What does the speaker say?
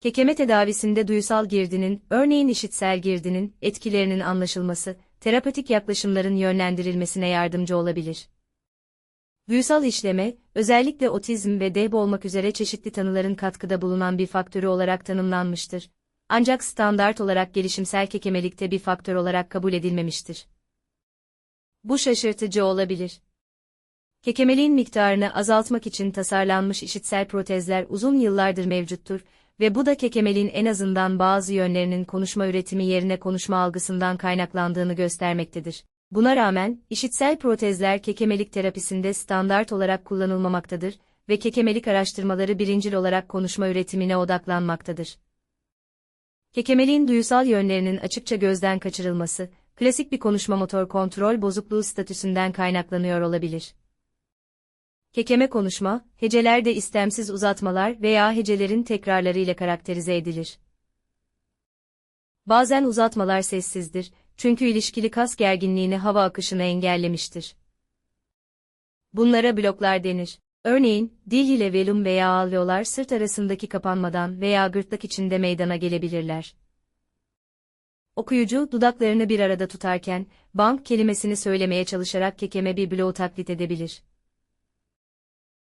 Kekeme tedavisinde duysal girdinin, örneğin işitsel girdinin, etkilerinin anlaşılması, terapatik yaklaşımların yönlendirilmesine yardımcı olabilir. Duysal işleme, özellikle otizm ve DEB olmak üzere çeşitli tanıların katkıda bulunan bir faktörü olarak tanımlanmıştır. Ancak standart olarak gelişimsel kekemelikte bir faktör olarak kabul edilmemiştir. Bu şaşırtıcı olabilir. Kekemeliğin miktarını azaltmak için tasarlanmış işitsel protezler uzun yıllardır mevcuttur ve bu da kekemeliğin en azından bazı yönlerinin konuşma üretimi yerine konuşma algısından kaynaklandığını göstermektedir. Buna rağmen, işitsel protezler kekemelik terapisinde standart olarak kullanılmamaktadır ve kekemelik araştırmaları birincil olarak konuşma üretimine odaklanmaktadır. Kekemeliğin duyusal yönlerinin açıkça gözden kaçırılması, klasik bir konuşma motor kontrol bozukluğu statüsünden kaynaklanıyor olabilir. Kekeme konuşma, hecelerde istemsiz uzatmalar veya hecelerin tekrarları ile karakterize edilir. Bazen uzatmalar sessizdir, çünkü ilişkili kas gerginliğini hava akışını engellemiştir. Bunlara bloklar denir. Örneğin, dil ile velum veya alveolar sırt arasındaki kapanmadan veya gırtlak içinde meydana gelebilirler. Okuyucu, dudaklarını bir arada tutarken, bank kelimesini söylemeye çalışarak kekeme bir bloğu taklit edebilir.